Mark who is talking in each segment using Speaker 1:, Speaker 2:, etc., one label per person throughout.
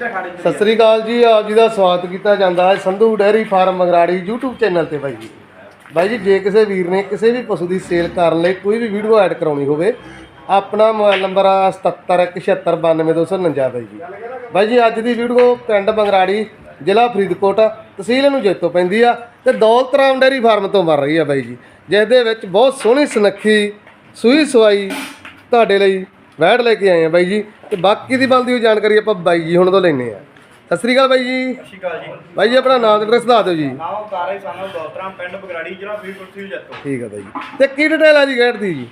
Speaker 1: ਸਤਿ ਸ੍ਰੀ ਅਕਾਲ ਜੀ, ਆਪ ਜੀ ਦਾ ਸਵਾਗਤ ਕੀਤਾ ਜਾਂਦਾ ਹੈ Sandhu dairy farm Mangrari YouTube channel ਤੇ ਬਾਈ ਜੀ। ਬਾਈ ਜੀ, ਜੇ ਕਿਸੇ ਵੀਰ ਨੇ ਕਿਸੇ ਵੀ ਪਸ਼ੂ ਦੀ ਸੇਲ ਕਰਨ ਲਈ ਕੋਈ ਵੀ ਵੀਡੀਓ ਐਡ ਕਰਾਉਣੀ ਹੋਵੇ, ਆਪਣਾ ਮੋਬਾਈਲ ਨੰਬਰ ਆ 7717929249 ਬਾਈ ਜੀ। ਬਾਈ ਜੀ, ਅੱਜ ਦੀ ਵੀਡੀਓ ਪਿੰਡ ਮੰਗਰਾੜੀ, ਜ਼ਿਲ੍ਹਾ ਫਰੀਦਕੋਟ, ਤਹਿਸੀਲ ਨੂੰ ਜੇਤੋਂ ਪੈਂਦੀ ਆ ਤੇ ਦੌਲਤਰਾਮ ਡੈਰੀ ਫਾਰਮ ਤੋਂ ਮਰ ਰਹੀ ਆ ਬਾਈ ਜੀ, ਜਿਸ ਦੇ ਵਿੱਚ ਬਹੁਤ ਸੋਹਣੀ ਸੁਨੱਖੀ, ਸੂਈ ਸਵਾਈ ਤੁਹਾਡੇ ਲਈ ਵੈੜ ਲੈ ਕੇ ਆਏ ਆ ਬਾਈ ਜੀ। ਤੇ ਬਾਕੀ ਦੀ ਬਣਦੀ ਹੋਈ ਜਾਣਕਾਰੀ ਆਪਾਂ ਬਾਈ ਜੀ ਹੁਣ ਤੋਂ ਲੈਣੇ ਆ। ਸਤਿ ਸ੍ਰੀ ਅਕਾਲ ਬਾਈ ਜੀ।
Speaker 2: ਸਤਿ ਸ਼੍ਰੀ ਅਕਾਲ ਜੀ।
Speaker 1: ਬਾਈ ਜੀ ਆਪਣਾ ਨਾਮ ਤੇ ਐਡਰੈਸ ਦੱਸ ਦਿਓ ਜੀ।
Speaker 2: ਨਾਮ ਤਾਰੇ ਸਾਨੂੰ ਦੋਤਰਾਮ ਪਿੰਡ ਬਗਰਾੜੀ ਜ਼ਿਲ੍ਹਾ ਫਰੀਦਕੋਟ ਸੀ ਜੱਤੋ।
Speaker 1: ਠੀਕ ਆ ਬਾਈ ਜੀ। ਤੇ ਕੀ ਡਿਟੇਲ ਆ ਜੀ ਗੈਟ ਦੀ ਜੀ?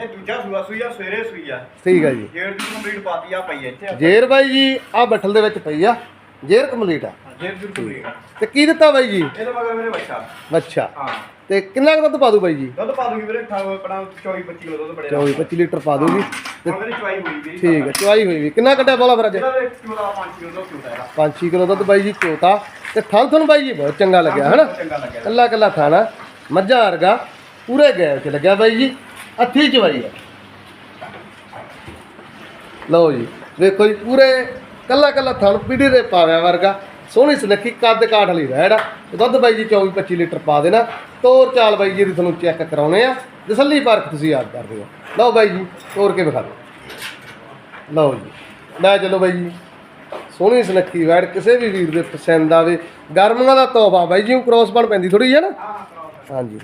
Speaker 2: ਇਹ ਦੂਜਾ ਸੂਆ ਸੂਈ ਆ ਸਵੇਰੇ ਸੂਈ ਆ।
Speaker 1: ਠੀਕ ਆ ਜੀ।
Speaker 2: ਜੇੜ ਦੀ ਕੰਪਲੀਟ ਪਾਤੀ ਆ ਪਈ ਇੱਥੇ
Speaker 1: ਜੇਰ ਬਾਈ ਜੀ ਆ ਬੱਠਲ ਦੇ ਵਿੱਚ ਪਈ ਆ। ਜੇਰ ਕੰਪਲੀਟ ਆ।
Speaker 2: ਕੰਪਲੀਟ
Speaker 1: ਤੇ ਕੀ ਦਿੱਤਾ ਬਾਈ ਜੀ?
Speaker 2: ਇਹਦੇ ਮਗਰ ਮੇਰੇ ਬੱਚਾ।
Speaker 1: ਅੱਛਾ
Speaker 2: ਹਾਂ।
Speaker 1: ਤੇ ਕਿੰਨਾ ਕੁ ਦੁੱਧ ਪਾ ਦੂ ਬਾਈ ਜੀ?
Speaker 2: ਦੁੱਧ ਪਾ ਦੂਗੀ ਵੀਰੇ ਆਪਣਾ 24 25 ਕਿਲੋ ਦੁੱਧ ਬੜਿਆ
Speaker 1: 24 25 ਲੀਟਰ ਪਾ ਦੂਗੀ
Speaker 2: ਚੁਆਈ ਹੋਈ
Speaker 1: ਠੀਕ ਹੈ ਚੁਆਈ ਹੋਈ ਵੀ। ਕਿੰਨਾ ਕੱਢਿਆ ਬੋਲਾ ਫਿਰ ਅੱਜ?
Speaker 2: ਇਹਦਾ ਕਿਲੋ ਦਾ 5 ਕਿਲੋ ਦਾ ਇਹਦਾ।
Speaker 1: 5-6 ਕਿਲੋ ਦੁੱਧ ਬਾਈ ਜੀ ਚੋਤਾ ਤੇ ਥਣ ਤੁਹਾਨੂੰ ਬਾਈ ਜੀ ਬਹੁਤ ਚੰਗਾ ਲੱਗਿਆ ਹਨਾ?
Speaker 2: ਚੰਗਾ ਲੱਗਿਆ।
Speaker 1: ਕੱਲਾ ਕੱਲਾ ਖਾਣਾ ਮੱਝਾਂ ਵਰਗਾ ਪੂਰੇ ਗੈਸ 'ਚ ਲੱਗਿਆ ਬਾਈ ਜੀ। ਅੱਥੀ ਚਵਾਈ ਆ। ਲਓ ਜੀ ਵੇਖੋ ਜੀ ਪੂਰੇ ਕੱਲਾ ਕੱਲਾ ਥਣ ਪੀੜੀ ਦੇ ਪਾਵਿਆ ਵਰਗਾ। ਸੋਹਣੀ ਸੁਨੱਖੀ ਕੱਦ ਕਾਠ ਵਾਲੀ ਰਹਿੜ ਆ। ਦੁੱਧ ਬਾਈ ਜੀ 24 25 ਲੀਟਰ ਪਾ ਦੇਣਾ। ਤੋਰ ਚਾਲ ਬਾਈ ਜੀ ਦੀ ਤੁਹਾਨੂੰ ਚੈੱਕ ਕਰਾਉਣੇ ਆ। ਤਸੱਲੀ ਪਰਖ ਤੁਸੀਂ ਯਾਦ ਕਰਦੇ ਹੋ। ਲਓ ਬਾਈ ਜੀ ਤੋਰ ਕੇ ਵਿਖਾ ਦਿਓ ਲਓ ਜੀ, ਲੈ ਚਲੋ ਬਾਈ ਜੀ। ਸੋਹਣੀ ਸੁਨੱਖੀ ਵੈੜ ਕਿਸੇ ਵੀ ਵੀਰ ਦੇ ਪਸੰਦ ਆਵੇ। ਗਰਮੀਆਂ ਦਾ ਤੋਹਫਾ ਬਾਈ ਜੀ ਨੂੰ ਕ੍ਰੋਸ ਬਣ ਪੈਂਦੀ ਥੋੜੀ ਹੈ ਨਾ। ਹਾਂਜੀ।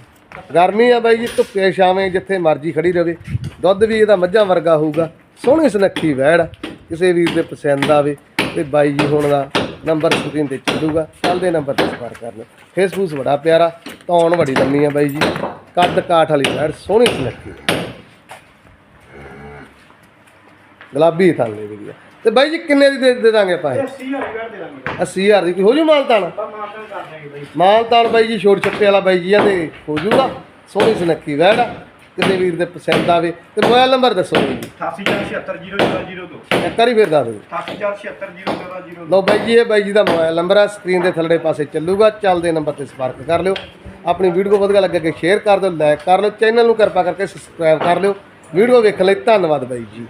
Speaker 1: ਗਰਮੀ ਆ ਬਾਈ ਜੀ, ਧੁੱਪੇ ਛਾਵੇਂ ਜਿੱਥੇ ਮਰਜ਼ੀ ਖੜੀ ਰਵੇ। ਦੁੱਧ ਵੀ ਇਹਦਾ ਮੱਝਾਂ ਵਰਗਾ ਹੋਊਗਾ। ਸੋਹਣੀ ਸੁਨੱਖੀ ਵੈੜ ਕਿਸੇ ਵੀਰ ਦੇ ਪਸੰਦ ਆਵੇ। ਤੇ ਬਾਈ ਜੀ ਹੁਣ ਦਾ ਨੰਬਰ ਸਕਰੀਨ ਤੇ ਚੱਲੂਗਾ ਚੱਲਦੇ ਨੰਬਰ ਤੇ ਸੰਪਰਕ ਕਰ ਲਓ। ਫੇਸਬੁੱਕ ਬੜਾ ਪਿਆਰਾ ਧੌਣ ਬੜੀ ਲੰਮੀ ਆ ਬਾਈ ਜੀ। ਕੱਦ ਕਾਠ ਵਾਲੀ ਵੈੜ ਸੋਹਣੀ ਸੁਨੱਖੀ। ਗੁਲਾਬੀ ਥਾਲੇ ਵੀ ਆ। ਤੇ ਬਾਈ ਜੀ ਕਿੰਨੇ ਦੀ ਦੇ ਦੇ ਦਾਂਗੇ ਆਪਾਂ ਇਹ?
Speaker 2: 80000 ਦੇ ਦਾਂਗੇ
Speaker 1: 80000 ਦੀ। ਕੋਈ ਹੋ ਜੂ ਮਾਲਤਾਨ ਮਾਲਤਾਨ ਬਾਈ ਜੀ। ਛੋਟ ਛੱਪੇ ਵਾਲਾ ਬਾਈ ਜੀ ਆ ਤੇ ਹੋ ਜੂਗਾ। ਸੋਹਣੀ ਸੁਨੱਖੀ ਵੈੜ ਕਿਸੇ ਵੀਰ ਦੇ ਪਸੰਦ ਆਵੇ ਤੇ ਮੋਬਾਈਲ ਨੰਬਰ ਦੱਸੋ ਜੀ।
Speaker 2: 884760002
Speaker 1: ਇੱਕ ਵਾਰੀ ਫੇਰ ਦੱਸ ਦਿਓ
Speaker 2: 884760002
Speaker 1: ਲਓ ਬਾਈ ਜੀ ਇਹ ਬਾਈ ਜੀ ਦਾ ਮੋਬਾਈਲ ਨੰਬਰ ਆ ਸਕਰੀਨ ਦੇ ਥੱਲੜੇ ਪਾਸੇ ਚੱਲੂਗਾ ਚੱਲਦੇ ਨੰਬਰ ਤੇ ਸੰਪਰਕ ਕਰ ਲਿਓ। ਆਪਣੀ ਵੀਡੀਓ ਵਧੀਆ ਲੱਗੇ ਕਿ ਸ਼ੇਅਰ ਕਰ ਦਿਓ ਲਾਈਕ ਕਰ ਲਿਓ ਚੈਨਲ ਨੂੰ ਕਿਰਪਾ ਕਰਕੇ ਸਬਸਕ੍ਰਾਈਬ ਕਰ ਲਿਓ। ਵੀਡੀਓ ਵੇਖਣ ਲਈ ਧੰਨਵਾਦ ਬਾਈ ਜੀ।